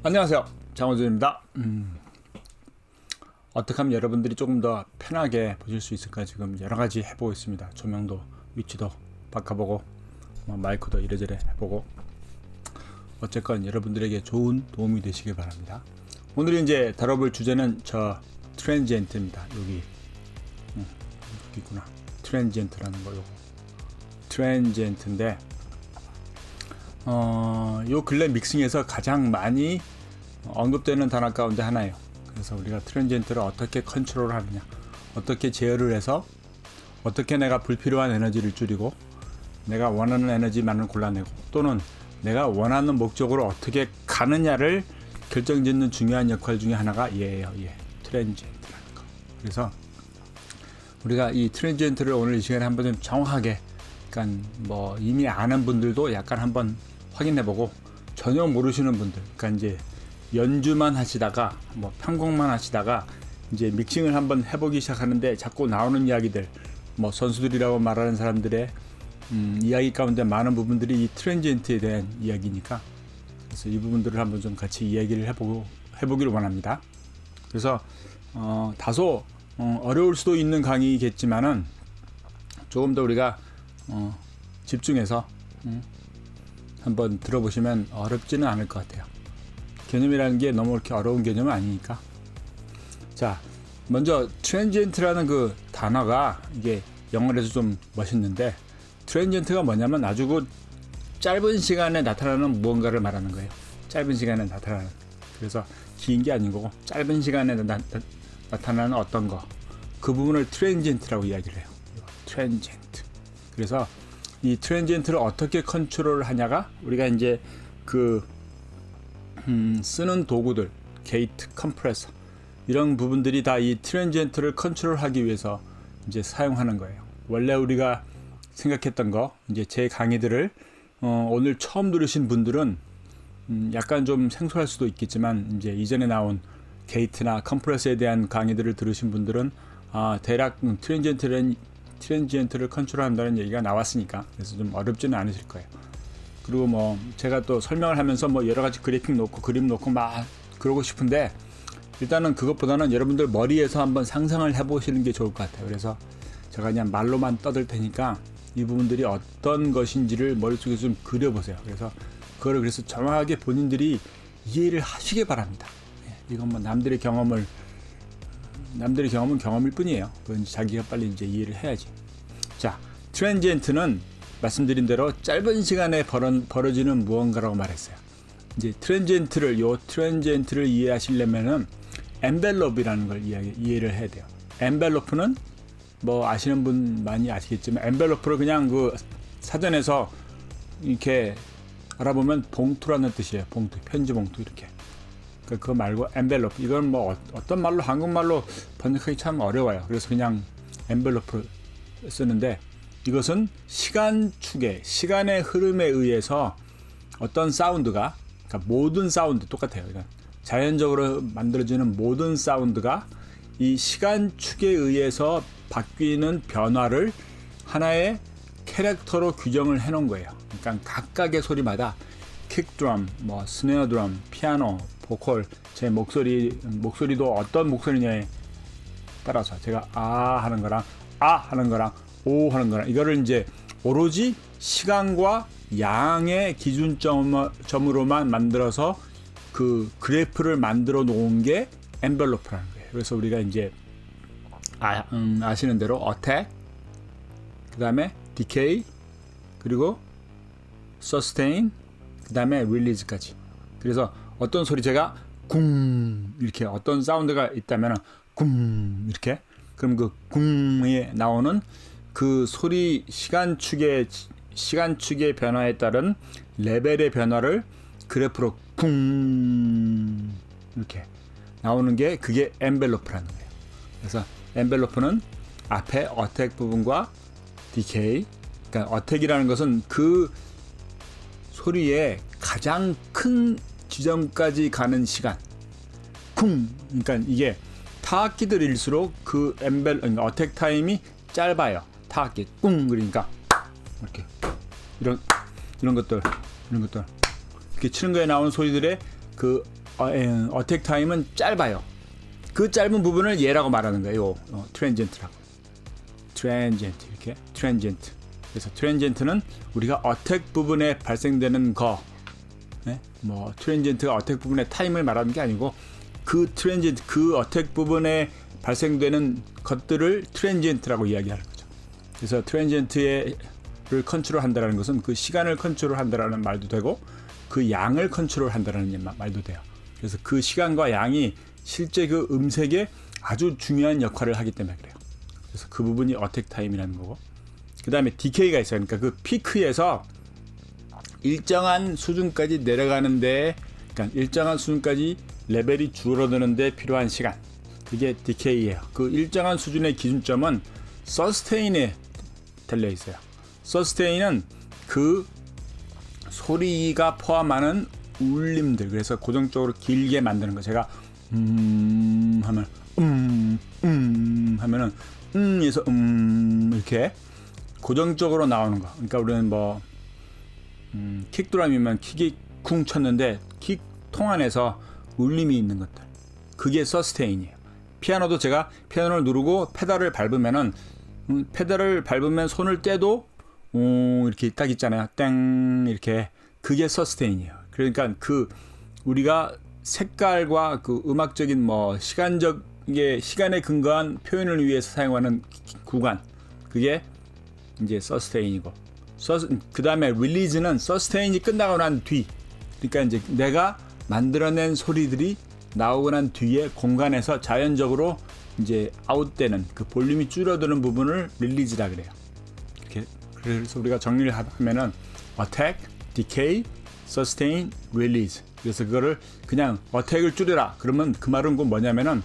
안녕하세요. 장호준입니다. 음, 어떻게 하면 여러분들이 조금 더 편하게 보실 수 있을까 지금 여러 가지 해보고 있습니다. 조명도 위치도 바꿔보고 뭐 마이크도 이래저래 해보고 어쨌건 여러분들에게 좋은 도움이 되시길 바랍니다. 오늘 이제 다뤄볼 주제는 저 트랜지엔트입니다. 여기 음, 여기 있구나. 트랜지엔트라는 거 요거 트랜지엔트인데 어, 요 근래 믹싱에서 가장 많이 언급되는 단어 가운데 하나예요. 그래서 우리가 트랜지엔트를 어떻게 컨트롤 하느냐, 어떻게 제어를 해서 어떻게 내가 불필요한 에너지를 줄이고 내가 원하는 에너지만을 골라내고 또는 내가 원하는 목적으로 어떻게 가느냐를 결정짓는 중요한 역할 중에 하나가 얘예요. 얘 트랜지엔트라는 거. 그래서 우리가 이 트랜지엔트를 오늘 이 시간에 한번 좀 정확하게 그러니까 뭐 이미 아는 분들도 약간 한번 확인해보고 전혀 모르시는 분들, 그러니까 이제 연주만 하시다가 뭐 편곡만 하시다가 이제 믹싱을 한번 해보기 시작하는데 자꾸 나오는 이야기들, 뭐 선수들이라고 말하는 사람들의 음, 이야기 가운데 많은 부분들이 이 트랜지엔트에 대한 이야기니까 그래서 이 부분들을 한번 좀 같이 이야기를 해보고 해보기를 원합니다. 그래서 어, 다소 어, 어려울 수도 있는 강의겠지만은 조금 더 우리가 어, 집중해서 음, 한번 들어보시면 어렵지는 않을 것 같아요. 개념이라는 게 너무 이렇게 어려운 개념은 아니니까. 자, 먼저 트랜지엔트라는 그 단어가 이게 영어에서 좀 멋있는데 트랜지엔트가 뭐냐면 아주 그 짧은 시간에 나타나는 무언가를 말하는 거예요. 짧은 시간에 나타나는. 그래서 긴 게 아닌 거고 짧은 시간에 나, 타나는 어떤 거. 그 부분을 트랜지엔트라고 이야기를 해요. 트랜지엔트. 그래서 이 트랜지엔트를 어떻게 컨트롤 하냐가 우리가 이제 그 음, 쓰는 도구들, 게이트, 컴프레서 이런 부분들이 다 이 트랜지엔트를 컨트롤하기 위해서 이제 사용하는 거예요. 원래 우리가 생각했던 거 이제 제 강의들을 어, 오늘 처음 들으신 분들은 음, 약간 좀 생소할 수도 있겠지만 이제 이전에 나온 게이트나 컴프레서에 대한 강의들을 들으신 분들은 아, 대략 음, 트랜지엔트는 트랜지엔트를 컨트롤한다는 얘기가 나왔으니까 그래서 좀 어렵지는 않으실 거예요. 그리고 뭐 제가 또 설명을 하면서 뭐 여러 가지 그래픽 놓고 그림 놓고 막 그러고 싶은데 일단은 그것보다는 여러분들 머리에서 한번 상상을 해보시는 게 좋을 것 같아요. 그래서 제가 그냥 말로만 떠들 테니까 이 부분들이 어떤 것인지를 머릿속에 좀 그려보세요. 그래서 그거를 그래서 정확하게 본인들이 이해를 하시길 바랍니다. 예, 이건 뭐 남들의 경험을 남들의 경험은 경험일 뿐이에요. 그건 자기가 빨리 이제 이해를 해야지. 자, 트랜지엔트는 말씀드린 대로 짧은 시간에 벌어, 벌어지는 무언가라고 말했어요. 이제 트랜지엔트를 요 트랜지엔트를 이해하시려면은 엔벨롭이라는 걸 이해, 이해를 해야 돼요. 엔벨로프는 뭐 아시는 분 많이 아시겠지만 엔벨로프를 그냥 그 사전에서 이렇게 알아보면 봉투라는 뜻이에요. 봉투, 편지 봉투 이렇게. 그- 그거 말고 엔벨로프 이건 뭐 어- 어떤 말로 한국말로 번역하기 참 어려워요. 그래서 그냥 엔벨로프 쓰는데 이것은 시간 축에 시간의 흐름에 의해서 어떤 사운드가 그러니까 모든 사운드 똑같아요. 그러니까 자연적으로 만들어지는 모든 사운드가 이 시간 축에 의해서 바뀌는 변화를 하나의 캐릭터로 규정을 해 놓은 거예요. 그러니까 각각의 소리마다 킥 드럼, 뭐 스네어 드럼, 피아노, 보컬, 제 목소리 목소리도 어떤 목소리냐에 따라서 제가 아 하는 거랑 아 하는 거랑 오 하는 거랑 이거를 이제 오로지 시간과 양의 기준점으로만 만들어서 그 그래프를 만들어 놓은 게 엔벨로프라는 거예요. 그래서 우리가 이제 아, 음, 아시는 대로 어택, 그 다음에 디케이, 그리고 서스테인, 그 다음에 릴리즈까지. 그래서 어떤 소리 제가 쿵 이렇게 어떤 사운드가 있다면 쿵 이렇게 그럼 그 쿵에 나오는 그 소리 시간축의 시간축의 변화에 따른 레벨의 변화를 그래프로 쿵 이렇게 나오는 게 그게 엔벨로프라는 거예요. 그래서 엔벨로프는 앞에 어택 부분과 디케이 그러니까 어택이라는 것은 그 소리의 가장 큰 지점까지 가는 시간. 쿵. 그러니까 이게 타악기들일수록 그 엠벨 그러니까 어택 타임이 짧아요. 타악기. 꿍 그러니까 이렇게. 이런 이런 것들 이런 것들. 이렇게 치는 거에 나오는 소리들의 그 어, 어택 타임은 짧아요. 그 짧은 부분을 얘라고 말하는 거예요. 어, 트랜젠트라고. 트랜젠트. 이렇게 트랜젠트. 그래서 트랜젠트는 우리가 어택 부분에 발생되는 거, 네? 뭐 트랜젠트가 어택 부분의 타임을 말하는 게 아니고 그 트랜젠트 그 어택 부분에 발생되는 것들을 트랜젠트라고 이야기하는 거죠. 그래서 트랜젠트를 컨트롤한다라는 것은 그 시간을 컨트롤한다라는 말도 되고 그 양을 컨트롤한다라는 말도 돼요. 그래서 그 시간과 양이 실제 그 음색에 아주 중요한 역할을 하기 때문에 그래요. 그래서 그 부분이 어택 타임이라는 거고. 그 다음에 디케이가 있어요. 그러니까 그 피크에서 일정한 수준까지 내려가는데, 그러니까 일정한 수준까지 레벨이 줄어드는데 필요한 시간. 그게 디케이예요. 그 일정한 수준의 기준점은 서스테인에 달려 있어요. 서스테인은 그 소리가 포함하는 울림들 그래서 고정적으로 길게 만드는 거 제가 음 하면 음음 음 하면은 음에서 음 이렇게 고정적으로 나오는 거 그러니까 우리는 뭐 음, 킥드럼이면 킥이 쿵 쳤는데 킥 통 안에서 울림이 있는 것들. 그게 서스테인이에요. 피아노도 제가 피아노를 누르고 페달을 밟으면은 음, 페달을 밟으면 손을 떼도 오 이렇게 딱 있잖아요. 땡 이렇게. 그게 서스테인이에요. 그러니까 그 우리가 색깔과 그 음악적인 뭐 시간적의 시간에 근거한 표현을 위해서 사용하는 구간. 그게 이제 서스테인이고 그 다음에 릴리즈는 서스테인이 끝나고 난 뒤 그러니까 이제 내가 만들어낸 소리들이 나오고 난 뒤에 공간에서 자연적으로 이제 아웃되는 그 볼륨이 줄어드는 부분을 릴리즈라 그래요. 이렇게 그래서 우리가 정리를 하면은 attack, decay, sustain, release. 그래서 그거를 그냥 어택을 줄여라. 그러면 그 말은 그 뭐냐면은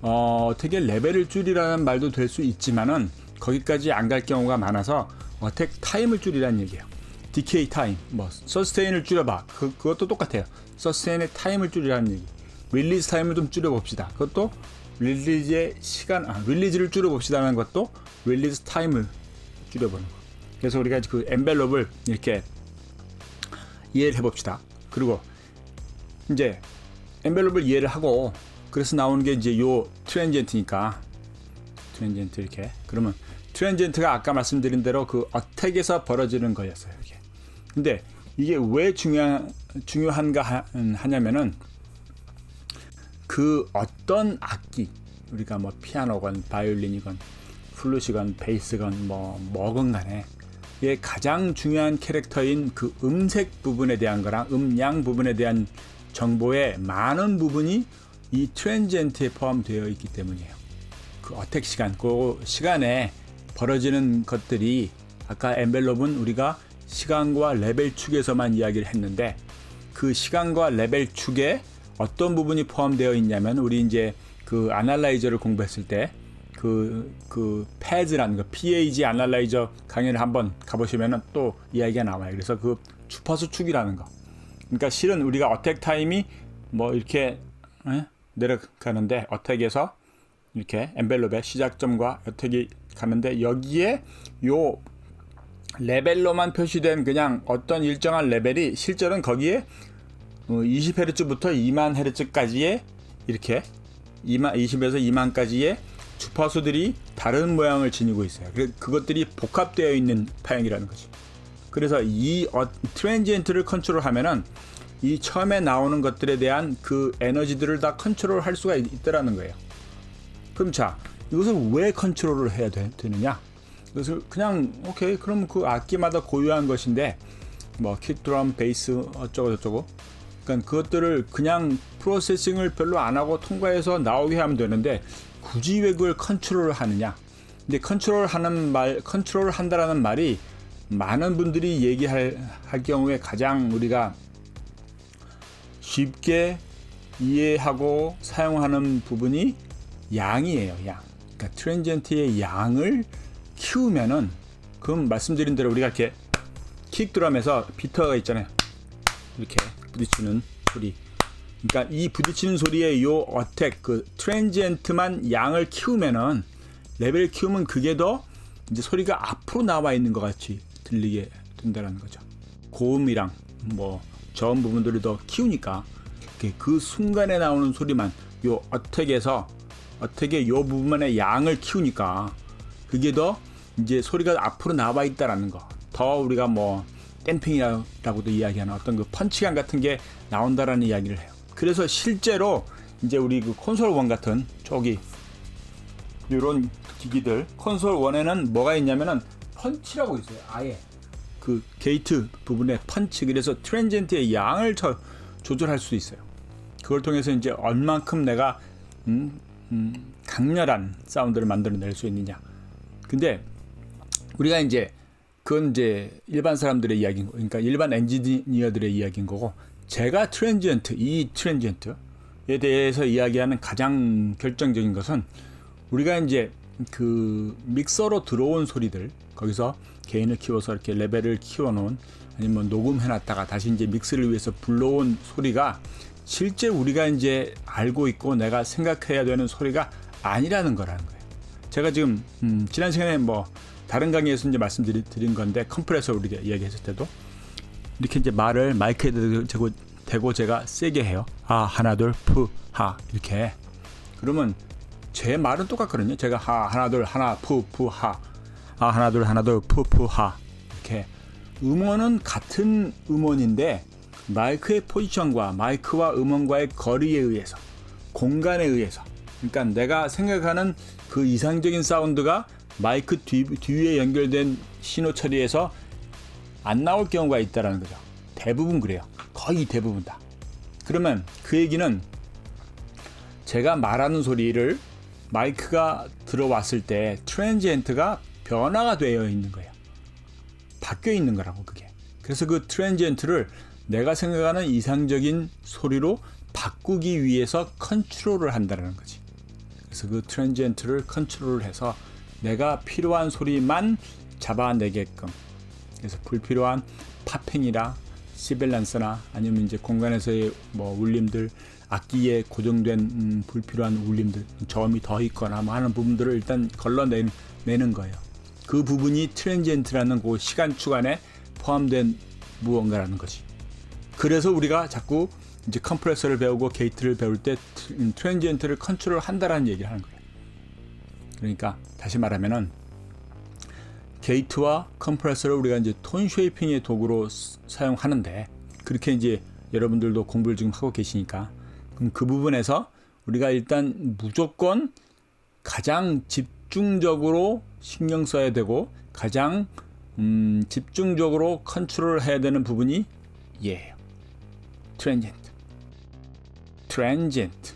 어, 어택의 레벨을 줄이라는 말도 될 수 있지만은 거기까지 안 갈 경우가 많아서 어 택 타임을 줄이라는 얘기예요. decay 타임, 뭐 sustain을 줄여봐. 그 그것도 똑같아요. sustain의 타임을 줄이라는 얘기. 릴리즈 타임을 좀 줄여봅시다. 그것도 릴리즈의 시간, 아, 릴리즈를 줄여봅시다는 것도 릴리즈 타임을 줄여보는 거. 그래서 우리가 그 엔벨롭을 이렇게 이해를 해봅시다. 그리고 이제 엔벨롭을 이해를 하고 그래서 나오는 게 이제 요 트랜젠트니까 트랜젠트 이렇게 그러면 트랜젠트가 아까 말씀드린 대로 그 어택에서 벌어지는 거였어요. 이게. 근데 이게 왜 중요한 중요한가 하냐면은 그 어떤 악기 우리가 뭐 피아노건 바이올린이건 플루시건 베이스건 뭐 뭐건 간에 예, 가장 중요한 캐릭터인 그 음색 부분에 대한 거랑 음양 부분에 대한 정보의 많은 부분이 이 트랜젠트에 포함되어 있기 때문이에요. 그 어택 시간, 그 시간에 벌어지는 것들이 아까 엔벨롭은 우리가 시간과 레벨 축에서만 이야기를 했는데 그 시간과 레벨 축에 어떤 부분이 포함되어 있냐면 우리 이제 그 아날라이저를 공부했을 때 그, 그, 패즈라는 거, PAG 아날라이저 강의를 한번 가보시면은 또 이야기가 나와요. 그래서 그 주파수 축이라는 거. 그러니까 실은 우리가 어택 타임이 뭐 이렇게 에? 내려가는데 어택에서 이렇게 엔벨롭의 시작점과 어택이 가는데 여기에 요 레벨로만 표시된 그냥 어떤 일정한 레벨이 실제로는 거기에 20Hz부터 2만 Hz까지의 이렇게 2만 20에서 2만까지의 주파수들이 다른 모양을 지니고 있어요. 그것들이 복합되어 있는 파형이라는 거죠. 그래서 이 어, 트랜지엔트를 컨트롤하면은 이 처음에 나오는 것들에 대한 그 에너지들을 다 컨트롤할 수가 있, 더라는 거예요. 그럼 자, 이것을 왜 컨트롤을 해야 되, 느냐 이것을 그냥 오케이, 그럼 그 악기마다 고유한 것인데 뭐 킥드럼, 베이스 어쩌고 저쩌고 그러니까 그것들을 그냥 프로세싱을 별로 안 하고 통과해서 나오게 하면 되는데 굳이 왜 그걸 컨트롤을 하느냐? 근데 컨트롤 하는 말, 컨트롤 한다라는 말이 많은 분들이 얘기할 할 경우에 가장 우리가 쉽게 이해하고 사용하는 부분이 양이에요, 양. 그러니까 트랜젠트의 양을 키우면은 그럼 말씀드린 대로 우리가 이렇게 킥 드럼에서 비터가 있잖아요. 이렇게 부딪히는 소리. 그러니까 이 부딪히는 소리의 요 어택 그 트랜지엔트만 양을 키우면은 레벨 키우면 그게 더 이제 소리가 앞으로 나와 있는 것 같이 들리게 된다는 거죠. 고음이랑 뭐 저음 부분들을 더 키우니까 그 순간에 나오는 소리만 요 어택에서 어택의 요 부분만의 양을 키우니까 그게 더 이제 소리가 앞으로 나와 있다라는 거. 더 우리가 뭐 댐핑이라고도 이야기하는 어떤 그 펀치감 같은 게 나온다라는 이야기를 해요. 그래서 실제로 이제 우리 그 콘솔 원 같은 저기 이런 기기들 콘솔 원에는 뭐가 있냐면은 펀치라고 있어요. 아예 그 게이트 부분에 펀치 그래서 트랜젠트의 양을 저, 조절할 수 있어요. 그걸 통해서 이제 얼만큼 내가 음, 음, 강렬한 사운드를 만들어낼 수 있느냐. 근데 우리가 이제 그건 이제 일반 사람들의 이야기인 거, 그러니까 일반 엔지니어들의 이야기인 거고 제가 트랜지언트 이 트랜지언트에 대해서 이야기하는 가장 결정적인 것은 우리가 이제 그 믹서로 들어온 소리들 거기서 개인을 키워서 이렇게 레벨을 키워놓은 아니면 녹음해놨다가 다시 이제 믹스를 위해서 불러온 소리가 실제 우리가 이제 알고 있고 내가 생각해야 되는 소리가 아니라는 거라는 거예요. 제가 지금 음, 지난 시간에 뭐 다른 강의에서 이제 말씀드린 건데 컴프레서 우리가 이야기했을 때도 이렇게 이제 말을 마이크에 대고, 대고 제가 세게 해요. 아 하나 둘푸하 이렇게 그러면 제 말은 똑같거든요. 제가 하 하나 둘 하나 푸푸하 아 하나 둘 하나 둘 푸푸하 이렇게 음원은 같은 음원인데 마이크의 포지션과 마이크와 음원과의 거리에 의해서 공간에 의해서 그러니까 내가 생각하는 그 이상적인 사운드가 마이크 뒤, 뒤에 연결된 신호 처리에서 안 나올 경우가 있다라는 거죠. 대부분 그래요. 거의 대부분 다. 그러면 그 얘기는 제가 말하는 소리를 마이크가 들어왔을 때 트랜지엔트가 변화가 되어 있는 거예요. 바뀌어 있는 거라고 그게. 그래서 그 트랜지엔트를 내가 생각하는 이상적인 소리로 바꾸기 위해서 컨트롤을 한다는 거지. 그래서 그 트랜지엔트를 컨트롤을 해서 내가 필요한 소리만 잡아내게끔 그래서 불필요한 파팽이라 시벨란스나 아니면 이제 공간에서의 뭐 울림들 악기에 고정된 음, 불필요한 울림들 저음이 더 있거나 뭐 하는 부분들을 일단 걸러내는 내는 거예요. 그 부분이 트랜지엔트라는 그 시간 주간에 포함된 무언가라는 거지. 그래서 우리가 자꾸 이제 컴프레서를 배우고 게이트를 배울 때 트- 트랜지엔트를 컨트롤 한다라는 얘기를 하는 거예요. 그러니까 다시 말하면은 게이트와 컴프레서를 우리가 이제 톤 쉐이핑의 도구로 쓰- 사용하는데 그렇게 이제 여러분들도 공부를 지금 하고 계시니까 그럼 그 부분에서 우리가 일단 무조건 가장 집중적으로 신경 써야 되고 가장 음, 집중적으로 컨트롤 해야 되는 부분이 얘예요. 트랜젠트. 트랜젠트.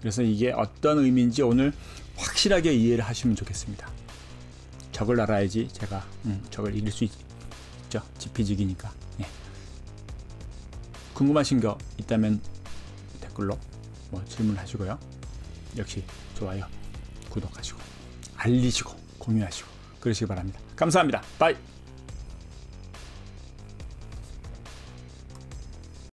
그래서 이게 어떤 의미인지 오늘 확실하게 이해를 하시면 좋겠습니다. 적을 알아야지 제가 음, 적을 이길 수 있, 죠 지피지기니까. 예. 궁금하신 거 있다면 댓글로 뭐 질문하시고요. 역시 좋아요, 구독하시고 알리시고 공유하시고 그러시기 바랍니다. 감사합니다. 바이.